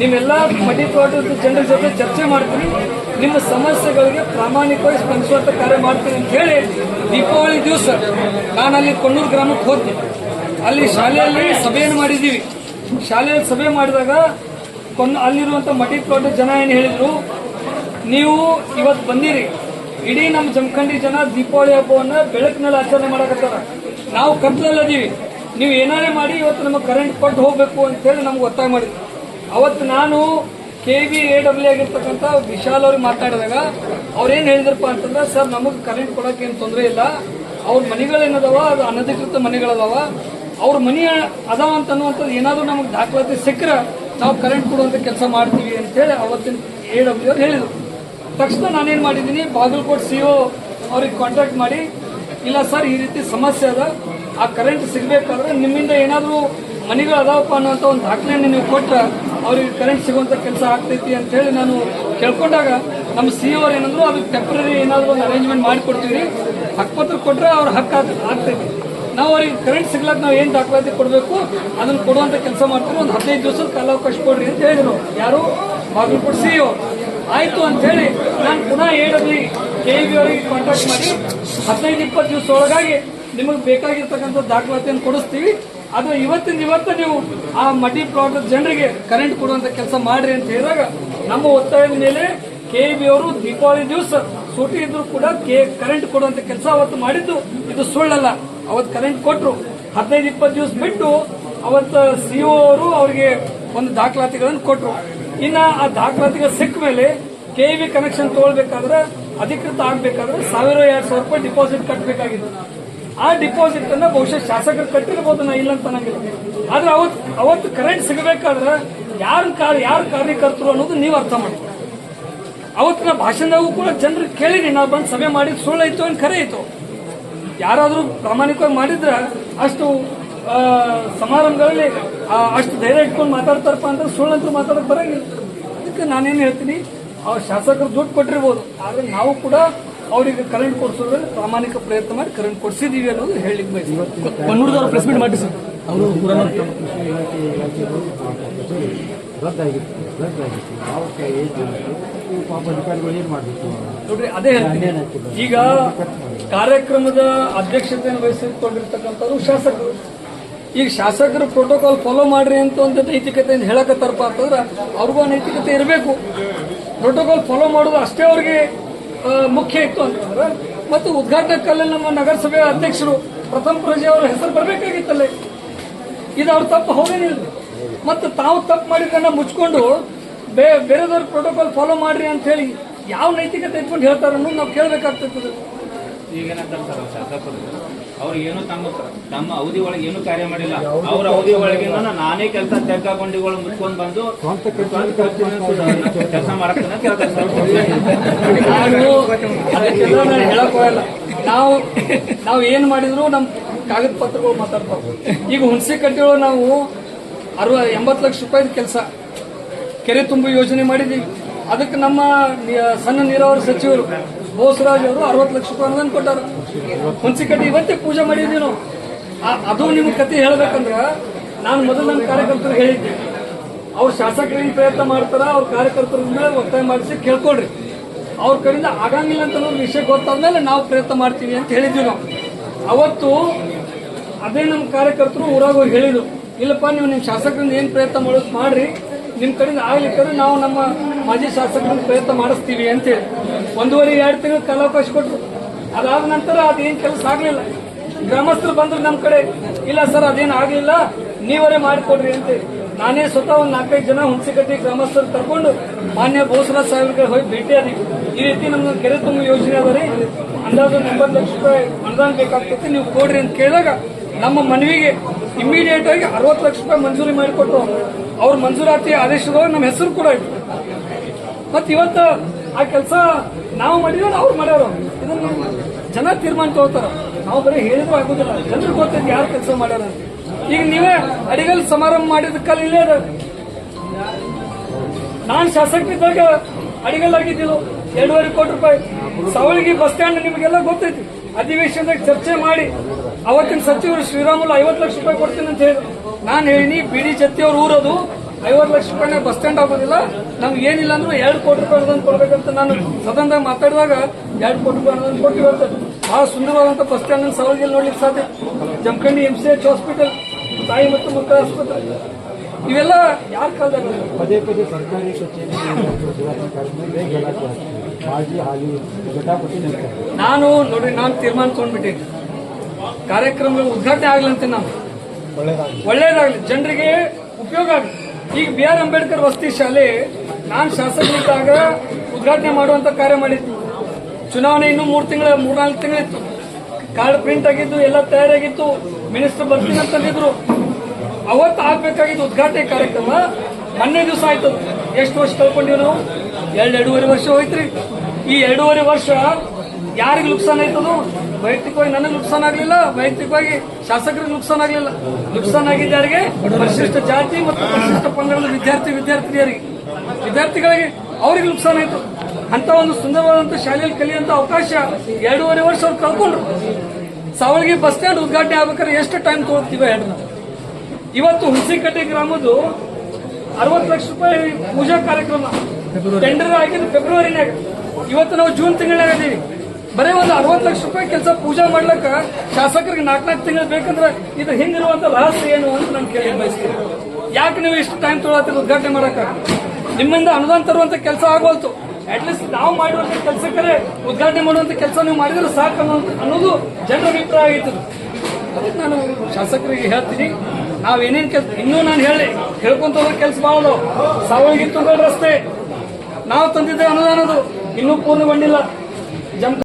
ನಿಮ್ಮೆಲ್ಲ ಮಡಿ ತೋಟದ ಜನರ ಜೊತೆ ಚರ್ಚೆ ಮಾಡ್ತೀನಿ. ನಿಮ್ಮ ಸಮಸ್ಯೆಗಳಿಗೆ ಪ್ರಾಮಾಣಿಕವಾಗಿ ಸ್ಪಂದಿಸುವಂತ ಕಾರ್ಯ ಮಾಡ್ತೀನಿ ಅಂತ ಹೇಳಿ ದೀಪಾವಳಿ ದಿವಸ ನಾನು ಅಲ್ಲಿ ಕೊಣ್ಣೂರು ಗ್ರಾಮಕ್ಕೆ ಹೋದ್ನಿ ಅಲ್ಲಿ ಶಾಲೆಯಲ್ಲಿ ಸಭೆಯನ್ನು ಮಾಡಿದ್ದೀವಿ. ಶಾಲೆಯಲ್ಲಿ ಸಭೆ ಮಾಡಿದಾಗ ಕೊನ್ನ ಅಲ್ಲಿರುವಂಥ ತೋಟದ ಜನ ಏನು ಹೇಳಿದ್ರು, ನೀವು ಇವತ್ತು ಬಂದಿರಿ. ಇಡೀ ನಮ್ಮ ಜಮಖಂಡಿ ಜನ ದೀಪಾವಳಿ ಹಬ್ಬವನ್ನು ಬೆಳಕಿನಲ್ಲಿ ಆಚರಣೆ ಮಾಡಕತ್ತಾರ. ನಾವು ಕತ್ಲಲ್ಲದೀವಿ ನೀವು ಏನಾರೇ ಮಾಡಿ ಇವತ್ತು ನಮಗೆ ಕರೆಂಟ್ ಕೊಟ್ಟು ಹೋಗಬೇಕು ಅಂತೇಳಿ ನಮ್ಗೆ ಒತ್ತಾಯ ಮಾಡಿದ್ರು ಅವತ್ತು ನಾನು ಕೆ ವಿ ಎ ಡಬ್ಲ್ಯೂ ಆಗಿರ್ತಕ್ಕಂಥ ವಿಶಾಲ್ ಅವ್ರಿಗೆ ಮಾತಾಡಿದಾಗ, ಅವ್ರೇನು ಹೇಳಿದ್ರಪ್ಪ ಅಂತಂದ್ರೆ, ಸರ್, ನಮಗೆ ಕರೆಂಟ್ ಕೊಡೋಕೆ ತೊಂದರೆ ಇಲ್ಲ. ಅವ್ರ ಮನೆಗಳೇನದಾವ ಅದು ಅನಧಿಕೃತ ಮನೆಗಳದಾವ ಅವ್ರ ಮನೆ ಅದಾವ ಅಂತ ಅನ್ನುವಂಥದ್ದು ಏನಾದರೂ ನಮಗೆ ದಾಖಲಾತಿ ಸಿಕ್ಕರೆ ನಾವು ಕರೆಂಟ್ ಕೊಡುವಂಥ ಕೆಲಸ ಮಾಡ್ತೀವಿ ಅಂತೇಳಿ ಅವತ್ತಿನ ಎ ಡಬ್ಲ್ಯೂ ಅವ್ರು ಹೇಳಿದರು. ತಕ್ಷಣ ನಾನೇನು ಮಾಡಿದ್ದೀನಿ, ಬಾಗಲಕೋಟ್ ಸಿ ಒ ಅವ್ರಿಗೆ ಕಾಂಟ್ಯಾಕ್ಟ್ ಮಾಡಿ, ಇಲ್ಲ ಸರ್, ಈ ರೀತಿ ಸಮಸ್ಯೆ ಅದ. ಆ ಕರೆಂಟ್ ಸಿಗಬೇಕಾದ್ರೆ ನಿಮ್ಮಿಂದ ಏನಾದರೂ ಮನೆಗಳು ಅದಾವಪ್ಪ ಅನ್ನೋಂಥ ಒಂದು ದಾಖಲೆಯನ್ನು ನೀವು ಕೊಟ್ರೆ ಅವ್ರಿಗೆ ಕರೆಂಟ್ ಸಿಗುವಂಥ ಕೆಲಸ ಆಗ್ತೈತಿ ಅಂತ ಹೇಳಿ ನಾನು ಕೇಳ್ಕೊಂಡಾಗ ನಮ್ಮ ಸಿ ಅವ್ರು ಏನಂದ್ರು ಅದಕ್ಕೆ ಟೆಂಪ್ರರಿ ಏನಾದರೂ ಒಂದು ಅರೇಂಜ್ಮೆಂಟ್ ಮಾಡಿಕೊಡ್ತೀವಿ. ಹಕ್ಕುಪತ್ರ ಕೊಟ್ಟರೆ ಅವ್ರ ಹಕ್ಕು ಆಗ್- ಆಗ್ತೈತಿ. ನಾವು ಅವ್ರಿಗೆ ಕರೆಂಟ್ ಸಿಗ್ಲಕ್ಕೆ ನಾವು ಏನು ದಾಖಲಾತಿ ಕೊಡಬೇಕು, ಅದನ್ನು ಕೊಡುವಂಥ ಕೆಲಸ ಮಾಡ್ತೀವಿ. ಒಂದು ಹದಿನೈದು ದಿವಸದ ಕಾಲಾವಕಾಶ ಕೊಡ್ರಿ ಅಂತ ಹೇಳಿದ್ರು. ಯಾರು? ಬಾಗಲಕೋಟೆ ಸಿ ಆಯ್ತು ಆಯಿತು ಅಂಥೇಳಿ ನಾನು ಪುನಃ ಹೇಳಿದ್ವಿ ಕೆ ಬಿ ಅವರಿಗೆ ಕಾಂಟ್ಯಾಕ್ಟ್ ಮಾಡಿ, ಹದಿನೈದು, ಇಪ್ಪತ್ತು ದಿವಸ ಒಳಗಾಗಿ ನಿಮಗೆ ಬೇಕಾಗಿರ್ತಕ್ಕಂಥ ದಾಖಲಾತಿಯನ್ನು ಕೊಡಿಸ್ತೀವಿ. ಅದು ಇವತ್ತಿನ ಇವತ್ತು ನೀವು ಆ ಮಡಿ ಪ್ಲಾಟ್ ಜನರಿಗೆ ಕರೆಂಟ್ ಕೊಡುವಂತ ಕೆಲಸ ಮಾಡ್ರಿ ಅಂತ ಹೇಳಿದಾಗ ನಮ್ಮ ಒತ್ತಾಯದ ಮೇಲೆ ಕೆ ಬಿ ಅವರು ದೀಪಾವಳಿ ದಿವಸ ಸೂಟಿ ಇದ್ರು ಕೂಡ ಕೆ ಕರೆಂಟ್ ಕೊಡುವಂತ ಕೆಲಸ ಅವತ್ತು ಮಾಡಿದ್ದು ಇದು ಸುಳ್ಳಲ್ಲ. ಅವತ್ತು ಕರೆಂಟ್ ಕೊಟ್ಟರು ಹದಿನೈದು, ಇಪ್ಪತ್ತು ದಿವಸ ಬಿಟ್ಟು ಅವತ್ತು ಸಿಒ ಅವರು ಅವರಿಗೆ ಒಂದು ದಾಖಲಾತಿಗಳನ್ನು ಕೊಟ್ಟರು ಇನ್ನ ಆ ದಾಖಲಾತಿಗಳು ಸಿಕ್ಕ ಮೇಲೆ ಕೆ ವಿ ಕನೆಕ್ಷನ್ ತಗೊಳ್ಬೇಕಾದ್ರೆ ಅಧಿಕೃತ ಆಗ್ಬೇಕಾದ್ರೆ ಸಾವಿರ, ಎರಡು ಸಾವಿರ ರೂಪಾಯಿ ಡಿಪಾಸಿಟ್ ಕಟ್ಟಬೇಕಾಗಿತ್ತು ಆ ಡಿಪಾಸಿಟ್ ಅನ್ನ ಬಹುಶಃ ಶಾಸಕರು ಕಟ್ಟಿರ್ಬೋದು ನಾ ಇಲ್ಲ ಅಂತ ಅನ್ನಂಗಿಲ್ಲ. ಆದ್ರೆ ಅವತ್ತು ಅವತ್ತು ಕರೆಂಟ್ ಸಿಗಬೇಕಾದ್ರೆ ಯಾರು ಕಾರ್ಯ, ಯಾರು ಕಾರ್ಯಕರ್ತರು ಅನ್ನೋದು ನೀವು ಅರ್ಥ ಮಾಡ್ತೀವಿ ಅವತ್ತಿನ ಭಾಷಣದಾಗೂ ಕೂಡ ಜನರು ಕೇಳಿರಿ ನಾವು ಬಂದು ಸಭೆ ಮಾಡಿದ್ ಸುಳ್ಳು ಐತೋ ಅಂತ ಖರೆ ಐತೋ ಯಾರಾದರೂ ಪ್ರಾಮಾಣಿಕವಾಗಿ ಮಾಡಿದ್ರೆ ಅಷ್ಟು ಸಮಾರಂಭಗಳಲ್ಲಿ ಅಷ್ಟು ಧೈರ್ಯ ಇಟ್ಕೊಂಡು ಮಾತಾಡ್ತಾರಪ್ಪ ಅಂದ್ರೆ ಸುಳ್ಳಂತೂ ಮಾತಾಡಕ್ ಬರಂಗಿಲ್ಲ. ಅದಕ್ಕೆ ನಾನೇನು ಹೇಳ್ತೀನಿ, ಆ, ಶಾಸಕರು ದುಡ್ಡು ಕೊಟ್ಟಿರ್ಬೋದು, ಆದ್ರೆ ನಾವು ಕೂಡ ಅವರಿಗೆ ಕರೆಂಟ್ ಕೊಡಿಸೋದ್ರಲ್ಲಿ ಪ್ರಾಮಾಣಿಕ ಪ್ರಯತ್ನ ಮಾಡಿ ಕರೆಂಟ್ ಕೊಡಿಸಿದೀವಿ ಅನ್ನೋದು ಹೇಳಲಿಕ್ಕೆ ಬಯಸ್ತೀನಿ. ಕಣ್ಣೂರದವ್ರು ಪ್ರೆಸ್ ಮೀಟ್ ಮಾಡಿ ಸರ್. ಅವರು ಕೃಷಿ ಇಲಾಖೆ ಇಲಾಖೆಗಳು ರದ್ದಾಗಿತ್ತು ರದ್ದಾಗಿತ್ತು ಯಾವ ಏಜ್ ಪಾಪ ಅಧಿಕಾರಿಗಳು ಏನು ಮಾಡಬೇಕು ನೋಡ್ರಿ ಅದೇ ಈಗ ಕಾರ್ಯಕ್ರಮದ ಅಧ್ಯಕ್ಷತೆಯನ್ನು ವಹಿಸಿಕೊಂಡಿರ್ತಕ್ಕಂಥವ್ರು ಶಾಸಕರು. ಈಗ ಶಾಸಕರು ಪ್ರೋಟೋಕಾಲ್ ಫಾಲೋ ಮಾಡ್ರಿ ಅಂತ ಒಂದು ನೈತಿಕತೆಯಿಂದ ಹೇಳಕತ್ತಾರಪ್ಪ ಅಂತಂದ್ರೆ ಅವ್ರಿಗೂ ಆ ನೈತಿಕತೆ ಇರಬೇಕು. ಪ್ರೋಟೋಕಾಲ್ ಫಾಲೋ ಮಾಡೋದು ಅಷ್ಟೇ ಅವ್ರಿಗೆ ಮುಖ್ಯ ಇತ್ತು ಅಂತಂದ್ರೆ ಮತ್ತು ಉದ್ಘಾಟನಾ ಕಾಲದಲ್ಲಿ ನಮ್ಮ ನಗರಸಭೆ ಅಧ್ಯಕ್ಷರು ಪ್ರಥಮ ಪ್ರಜೆ ಅವರ ಹೆಸರು ಬರಬೇಕಾಗಿತ್ತಲ್ಲೇ. ಇದು ಅವ್ರ ತಪ್ಪು ಹೌದೇನಿಲ್ಲ ಮತ್ತು ತಾವು ತಪ್ಪು ಮಾಡಿದ್ದನ್ನ ಮುಚ್ಕೊಂಡು ಬೇರೆದವ್ರ ಪ್ರೋಟೋಕಾಲ್ ಫಾಲೋ ಮಾಡ್ರಿ ಅಂತ ಹೇಳಿ ಯಾವ ನೈತಿಕತೆ ಇಟ್ಕೊಂಡು ಹೇಳ್ತಾರ ಅನ್ನೋದು ನಾವು ಕೇಳಬೇಕಾಗ್ತದೆ. ಸರ್ ಶಾಸಕರು. ಅವ್ರು ಏನು ತಮ್ಮ ತಮ್ಮ ಅವಧಿ ಒಳಗೆ ಏನು ಕಾರ್ಯ ಮಾಡಿಲ್ಲ. ಅವ್ರ ಅವಧಿ ಒಳಗೆ ನಾನೇ ಕೆಲಸ ತೆಗ್ಗಾಕೊಂಡಿಗಳು ಮುಚ್ಕೊಂಡ್ ಬಂದು ಕೆಲಸ ಅದಕ್ಕೆಲ್ಲ ಹೇಳಕ್ ಹೋಗಲ್ಲ. ನಾವು ನಾವು ಏನ್ ಮಾಡಿದ್ರು ನಮ್ ಕಾಗದ ಪತ್ರಗಳು ಮಾತಾಡ್ತಾವ. ಈಗ ಹುಣಸೆ ಕಟ್ಟಿಗಳು ನಾವು ಅರವ ಎಂಬತ್ತು ಲಕ್ಷ ರೂಪಾಯಿ ಕೆಲಸ. ಕೆರೆ ತುಂಬು ಯೋಜನೆ ಮಾಡಿದೀವಿ. ಅದಕ್ಕೆ ನಮ್ಮ ಸಣ್ಣ ನೀರಾವರಿ ಸಚಿವರು ಬೋಸರಾಜ್ ಅವರು ಅರವತ್ತು ಲಕ್ಷ ರೂಪಾಯಿ ಅನುದಾನ ಕೊಟ್ಟಾರ. ಹುಣಸಿಕಡ್ಡಿ ಇವತ್ತೇ ಪೂಜೆ ಮಾಡಿದ್ವಿ ನಾವು. ಅದು ನಿಮ್ಗೆ ಕತೆ ಹೇಳ್ಬೇಕಂದ್ರ ನಾನು ಮೊದಲು ನನ್ನ ಕಾರ್ಯಕರ್ತರು ಹೇಳಿದ್ದೆ. ಅವ್ರು ಶಾಸಕರಿಗೆ ಪ್ರಯತ್ನ ಮಾಡ್ತಾರ, ಅವ್ರ ಕಾರ್ಯಕರ್ತರ ಮೇಲೆ ಒತ್ತಾಯ ಮಾಡಿಸಿ ಕೇಳ್ಕೊಡ್ರಿ ಅವ್ರ ಕಡೆಯಿಂದ ಆಗಂಗಿಲ್ಲ ಅಂತ ವಿಷಯ ಗೊತ್ತಾದ್ಮೇಲೆ ನಾವು ಪ್ರಯತ್ನ ಮಾಡ್ತೀವಿ ಅಂತ ಹೇಳಿದ್ವಿ ನಾವು. ಅವತ್ತು ಅದೇ ನಮ್ಮ ಕಾರ್ಯಕರ್ತರು ಊರಾಗ ಹೋಗಿ ಹೇಳಿದ್ರು, ಇಲ್ಲಪ್ಪ ನೀವು ನಿಮ್ಮ ಶಾಸಕರಿಂದ ಏನು ಪ್ರಯತ್ನ ಮಾಡೋದು ಮಾಡ್ರಿ. ನಿಮ್ಮ ಕಡೆಯಿಂದ ಆಗ್ಲಿಕ್ಕೆ ನಾವು ನಮ್ಮ ಮಾಜಿ ಶಾಸಕರಿಂದ ಪ್ರಯತ್ನ ಮಾಡಿಸ್ತೀವಿ ಅಂತೇಳಿ ಒಂದೂವರೆ, ಎರಡು ತಿಂಗಳು ಕಾಲಾವಕಾಶ ಕೊಟ್ಟರು ಅದಾದ ನಂತರ ಅದೇನು ಕೆಲಸ ಆಗಲಿಲ್ಲ. ಗ್ರಾಮಸ್ಥರು ಬಂದರು ನಮ್ಮ ಕಡೆ, ಇಲ್ಲ ಸರ್, ಅದೇನು ಆಗಲಿಲ್ಲ, ನೀವರೇ ಮಾಡಿಕೊಡ್ರಿ ಅಂತೇಳಿ ನಾನೇ ಸ್ವತಃ ಒಂದು ನಾಲ್ಕೈದು ಜನ ಹುಣಸಿಕಟ್ಟಿ ಗ್ರಾಮಸ್ಥರು ಕರ್ಕೊಂಡು ಮಾನ್ಯ ಬೋಸರಾಜ್ ಸಾಹೇಬ್ರಿಗೆ ಹೋಗಿ ಭೇಟಿಯಾದಿ ಈ ರೀತಿ ನಮ್ಮ ಕೆರೆ ತುಂಬ ಯೋಜನೆ ಅದ ರೀ. ಅಂದಾಜು ಎಂಬತ್ತು ಲಕ್ಷ ರೂಪಾಯಿ ಅನುದಾನ ಬೇಕಾಗ್ತೈತಿ, ನೀವು ಕೊಡ್ರಿ ಅಂತ ಕೇಳಿದಾಗ ನಮ್ಮ ಮನವಿಗೆ ಇಮಿಡಿಯೇಟ್ ಆಗಿ ಅರವತ್ತು ಲಕ್ಷ ರೂಪಾಯಿ ಮಂಜೂರಿ ಮಾಡಿಕೊಟ್ಟು ಅವ್ರ ಮಂಜೂರಾತಿ ಆದೇಶದೊಳಗೆ ನಮ್ಮ ಹೆಸರು ಕೂಡ ಇತ್ತು ಮತ್ತೆ ಇವತ್ತು ಆ ಕೆಲಸ ನಾವು ಮಾಡಿದ್ರೆ ಅವ್ರು ಮಾಡ್ಯಾರ. ಇದನ್ನ ಜನ ತೀರ್ಮಾನ ತಗೋತಾರ. ನಾವು ಬರೀ ಹೇಳಿದ್ರು ಆಗುದಿಲ್ಲ. ಜನರಿಗೆ ಗೊತ್ತೈತಿ ಯಾರು ಕೆಲಸ ಮಾಡ್ಯಾರ ಈಗ ನೀವೇ ಅಡಿಗಲ್ ಸಮಾರಂಭ ಮಾಡಿದಕ್ಕಲ್ಲಿ ಇಲ್ಲೇ ಅದ. ನಾನ್ ಶಾಸಕರಿದ್ದಾಗ ಅಡಿಗಲ್ ಆಗಿದ್ದಿಲ್ಲ ಎರಡೂವರೆ ಕೋಟಿ ರೂಪಾಯಿ. ಸವಳಿಗೆ ಬಸ್ ಸ್ಟ್ಯಾಂಡ್ ನಿಮಗೆಲ್ಲ ಗೊತ್ತೈತಿ. ಅಧಿವೇಶನದಾಗ ಚರ್ಚೆ ಮಾಡಿ, ಅವತ್ತಿನ ಸಚಿವರು ಶ್ರೀರಾಮುಲು ಐವತ್ತು ಲಕ್ಷ ರೂಪಾಯಿ ಕೊಡ್ತೀನಿ ಅಂತ ಹೇಳಿ ನಾನು ಹೇಳಿನಿ ಬಿ ಡಿ ಜತ್ತಿಯವ್ರು ಊರದು, ಐವತ್ತು ಲಕ್ಷ ರೂಪಾಯಿನ ಬಸ್ ಸ್ಟ್ಯಾಂಡ್ ಆಗೋದಿಲ್ಲ ನಮ್ಗೆ ಏನಿಲ್ಲ ಅಂದ್ರೆ ಎರಡು ಕೋಟಿ ರೂಪಾಯಿ ಅನುದಾನ ಕೊಡ್ಬೇಕಂತ ನಾನು ಸದನದಾಗ ಮಾತಾಡಿದಾಗ ಎರಡು ಕೋಟಿ ರೂಪಾಯಿ ಅನುದಾನ ಕೊಟ್ಟಿವಿ ಅಂತ. ಬಹಳ ಸುಂದರವಾದಂಥ ಬಸ್ ಸ್ಟ್ಯಾಂಡ್ ಸವಲಗಿಲ್ಲಿ ನೋಡ್ಲಿಕ್ಕೆ ಸಾಧ್ಯ. Jamkhandi M C H hospital ತಾಯಿ ಮತ್ತು ಮಕ್ಕಳ ಆಸ್ಪತ್ರೆ. ಇವೆಲ್ಲ ಯಾರ ಕಾಲದಾಗ? ಪದೇ ಪದೇ ಸರ್ಕಾರಿ ಕಚೇರಿ ಮಾಜಿ ಹಾಲಿ ಘಟಾಪಟಿ ನಿಲ್ತಾರೆ ನಾನು ನೋಡಿ ನಾನು ತೀರ್ಮಾನ ತಗೊಂಡ್ಬಿಟ್ಟಿನಿ ಕಾರ್ಯಕ್ರಮಗಳು ಉದ್ಘಾಟನೆ ಆಗ್ಲಂತೆ ನಾನು. ಒಳ್ಳೇದಾಗ್ಲಿ. ಜನರಿಗೆ ಉಪಯೋಗ ಆಗಲಿ. ಈಗ ಬಿ ಆರ್ ಅಂಬೇಡ್ಕರ್ ವಸತಿ ಶಾಲೆ ನಾನು ಶಾಸಕರಿದ್ದಾಗ ಉದ್ಘಾಟನೆ ಮಾಡುವಂತ ಕಾರ್ಯ ಮಾಡಿತ್ತು ಚುನಾವಣೆ ಇನ್ನೂ ಮೂರು ತಿಂಗಳ ಮೂರ್ನಾಲ್ಕು ತಿಂಗಳಿತ್ತು. ಕಾರ್ಡ್ ಪ್ರಿಂಟ್ ಆಗಿದ್ದು ಎಲ್ಲ ತಯಾರಾಗಿತ್ತು. ಮಿನಿಸ್ಟರ್ ಬರ್ತೀನಿ ಅಂತಂದಿದ್ರು ಅವತ್ತು ಆಗ್ಬೇಕಾಗಿದ್ದು ಉದ್ಘಾಟನೆ ಕಾರ್ಯಕ್ರಮ. ಮೊನ್ನೆ ದಿವಸ ಆಯ್ತು ಎಷ್ಟು ವರ್ಷ ಕಳ್ಕೊಂಡಿವಿ ನಾವು? ಎರಡು ಎರಡೂವರೆ ವರ್ಷ ಹೋಯ್ತ್ರಿ. ಈ ಎರಡೂವರೆ ವರ್ಷ ಯಾರಿಗೆ ನುಕ್ಸಾನ್ ಆಯ್ತದು? ವೈಯಕ್ತಿಕವಾಗಿ ನನಗೆ ನುಕ್ಸಾನ್ ಆಗಲಿಲ್ಲ. ವೈಯಕ್ತಿಕವಾಗಿ ಶಾಸಕರಿಗೆ ನುಕ್ಸಾನ್ ಆಗಲಿಲ್ಲ. ನುಕ್ಸಾನ್ ಆಗಿದ್ದ ಯಾರಿಗೆ ಪರಿಶಿಷ್ಟ ಜಾತಿ ಮತ್ತು ಪರಿಶಿಷ್ಟ ಪಂಗಡದ ವಿದ್ಯಾರ್ಥಿ ವಿದ್ಯಾರ್ಥಿನಿಯರಿಗೆ ವಿದ್ಯಾರ್ಥಿಗಳಿಗೆ ಅವ್ರಿಗೆ ನುಕ್ಸಾನ್ ಆಯ್ತು. ಅಂತ ಒಂದು ಸುಂದರವಾದಂತ ಶಾಲೆಯಲ್ಲಿ ಕಲಿಯುವಂತ ಅವಕಾಶ ಎರಡೂವರೆ ವರ್ಷ ಅವ್ರು ಕಳ್ಕೊಂಡ್ರು. ಸಾವಳಗಿ ಬಸ್ ಸ್ಟ್ಯಾಂಡ್ ಉದ್ಘಾಟನೆ ಆಗ್ಬೇಕಾದ್ರೆ ಎಷ್ಟು ಟೈಮ್ ತಗೋತೀವಿ ಹೇಳ್ರಿ ನಾವು. ಇವತ್ತು ಹುಣಸಿಕಟ್ಟೆ ಗ್ರಾಮದ್ದು ಅರವತ್ತು ಲಕ್ಷ ರೂಪಾಯಿ ಪೂಜಾ ಕಾರ್ಯಕ್ರಮ. ಟೆಂಡರ್ ಆಗಿದ್ದು ಫೆಬ್ರವರಿನಾಗ. ಇವತ್ತು ನಾವು ಜೂನ್ ತಿಂಗಳಾಗ ಇದೀವಿ ಬರೀ ಒಂದು ಅರವತ್ತು ಲಕ್ಷ ರೂಪಾಯಿ ಕೆಲಸ ಪೂಜಾ ಮಾಡ್ಲಕ್ಕ ಶಾಸಕರಿಗೆ ನಾಲ್ಕು ನಾಲ್ಕು ತಿಂಗಳು ಬೇಕಂದ್ರೆ ಇದು ಹಿಂಗಿರುವಂತ ರಹಸ್ಯ ಏನು ಅಂತ ನಾನು ಕೇಳಿ ಬಯಸ್ತೀನಿ. ಯಾಕೆ ನೀವು ಇಷ್ಟು ಟೈಮ್ ತೊಗೊಳತ್ತೀರಿ ಉದ್ಘಾಟನೆ ಮಾಡಕ್ಕ? ನಿಮ್ಮಿಂದ ಅನುದಾನ ತರುವಂತ ಕೆಲಸ ಆಗೋಲ್ತು ಅಟ್ಲೀಸ್ಟ್ ನಾವು ಮಾಡುವಂತ ಕೆಲಸಕ್ಕರೆ ಉದ್ಘಾಟನೆ ಮಾಡುವಂತ ಕೆಲಸ ನೀವು ಮಾಡಿದ್ರೆ ಸಾಕು ಅನ್ನೋ- ಅನ್ನೋದು ಜನರ ಅಭಿಪ್ರಾಯ ಆಗಿತ್ತು ಅದಕ್ಕೆ ನಾನು ಶಾಸಕರಿಗೆ ಹೇಳ್ತೀನಿ, ನಾವೇನೇನು ಕೆಲಸ ಇನ್ನೂ ನಾನು ಹೇಳಿ ಹೇಳ್ಕೊಂತ ಹೋಗೋ ಕೆಲಸ ಮಾಡೋದು ಸಾವಳಗಿ ತುಂಗಲ್ ರಸ್ತೆ ನಾವು ತಂದಿದ್ದೆ ಅನುದಾನದು. ಇನ್ನೂ ಪೂರ್ಣಗೊಂಡಿಲ್ಲ. ಜಮ್